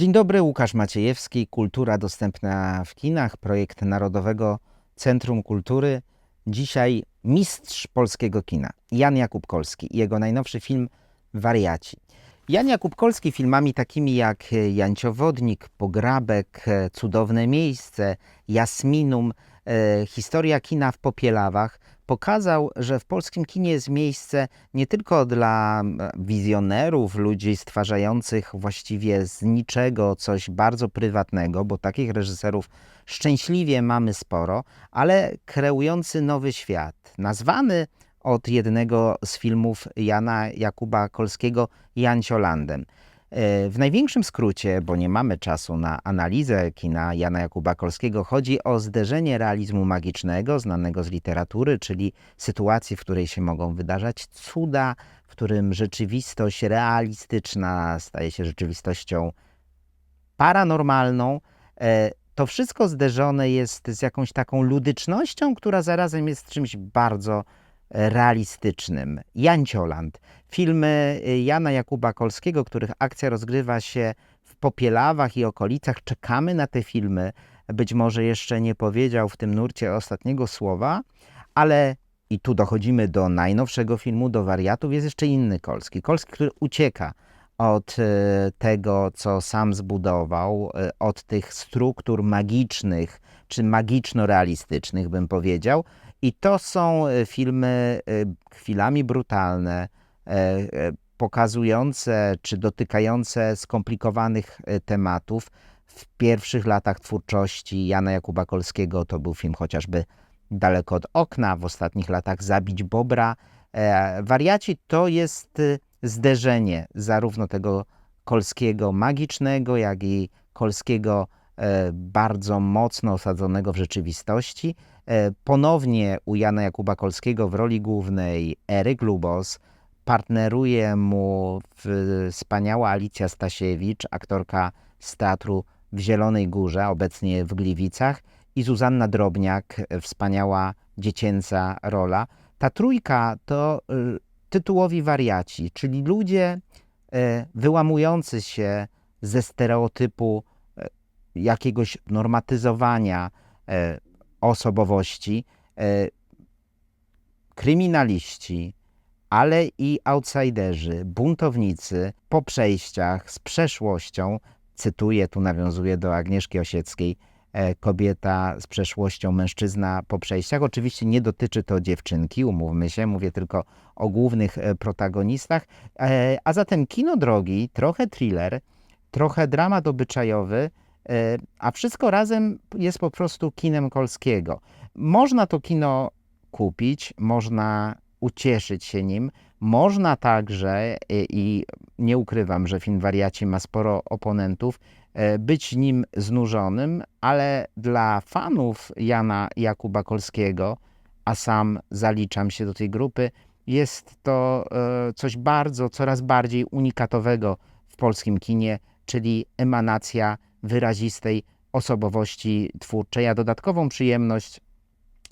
Dzień dobry, Łukasz Maciejewski. Kultura dostępna w kinach, projekt Narodowego Centrum Kultury. Dzisiaj mistrz polskiego kina, Jan Jakub Kolski i jego najnowszy film Wariaci. Jan Jakub Kolski filmami takimi jak Janciowodnik, Pograbek, Cudowne Miejsce, Jasminum, e, Historia kina w Popielawach pokazał, że w polskim kinie jest miejsce nie tylko dla e, wizjonerów, ludzi stwarzających właściwie z niczego coś bardzo prywatnego, bo takich reżyserów szczęśliwie mamy sporo, ale kreujący nowy świat, nazwany od jednego z filmów Jana Jakuba Kolskiego Janciolandem. E, W największym skrócie, bo nie mamy czasu na analizę kina Jana Jakuba Kolskiego, chodzi o zderzenie realizmu magicznego, znanego z literatury, czyli sytuacji, w której się mogą wydarzać cuda, w którym rzeczywistość realistyczna staje się rzeczywistością paranormalną. E, To wszystko zderzone jest z jakąś taką ludycznością, która zarazem jest czymś bardzo realistycznym. Jancioland. Filmy Jana Jakuba Kolskiego, których akcja rozgrywa się w Popielawach i okolicach. Czekamy na te filmy. Być może jeszcze nie powiedział w tym nurcie ostatniego słowa, ale i tu dochodzimy do najnowszego filmu, do wariatów, jest jeszcze inny Kolski. Kolski, który ucieka od e, tego, co sam zbudował, e, od tych struktur magicznych, czy magiczno-realistycznych, bym powiedział. I to są e, filmy chwilami brutalne, pokazujące czy dotykające skomplikowanych tematów. W pierwszych latach twórczości Jana Jakuba Kolskiego to był film chociażby Daleko od okna, w ostatnich latach Zabić Bobra. Wariaci to jest zderzenie zarówno tego Kolskiego magicznego, jak i Kolskiego e, bardzo mocno osadzonego w rzeczywistości. E, Ponownie u Jana Jakuba Kolskiego w roli głównej Eryk Lubos, partneruje mu wspaniała Alicja Stasiewicz, aktorka z teatru w Zielonej Górze, obecnie w Gliwicach, i Zuzanna Drobniak, wspaniała dziecięca rola. Ta trójka to y, tytułowi wariaci, czyli ludzie e, wyłamujący się ze stereotypu e, jakiegoś normatyzowania e, osobowości, kryminaliści, ale i outsiderzy, buntownicy po przejściach z przeszłością. Cytuję, tu nawiązuję do Agnieszki Osieckiej, kobieta z przeszłością, mężczyzna po przejściach. Oczywiście nie dotyczy to dziewczynki, umówmy się, mówię tylko o głównych e, protagonistach. E, A zatem kino drogi, trochę thriller, trochę dramat obyczajowy, e, a wszystko razem jest po prostu kinem Kolskiego. Można to kino kupić, można ucieszyć się nim, można także, i, nie ukrywam, że film Wariaci ma sporo oponentów, e, być nim znużonym, ale dla fanów Jana Jakuba Kolskiego, a sam zaliczam się do tej grupy, jest to e, coś bardzo, coraz bardziej unikatowego w polskim kinie, czyli emanacja wyrazistej osobowości twórczej, a dodatkową przyjemność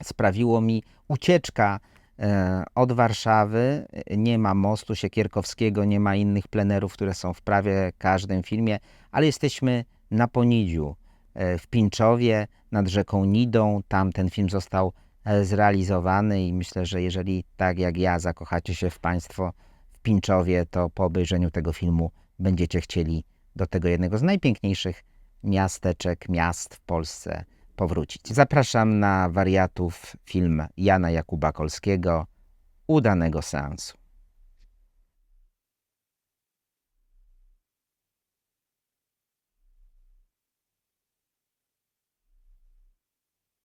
sprawiło mi ucieczka od Warszawy. Nie ma mostu Siekierkowskiego, nie ma innych plenerów, które są w prawie każdym filmie, ale jesteśmy na Ponidziu, e, w Pińczowie, nad rzeką Nidą. Tam ten film został e, zrealizowany i myślę, że jeżeli tak jak ja zakochacie się w Państwo w Pińczowie, to po obejrzeniu tego filmu będziecie chcieli do tego jednego z najpiękniejszych miasteczek, miast w Polsce powrócić. Zapraszam na wariatów film Jana Jakuba Kolskiego. Udanego seansu.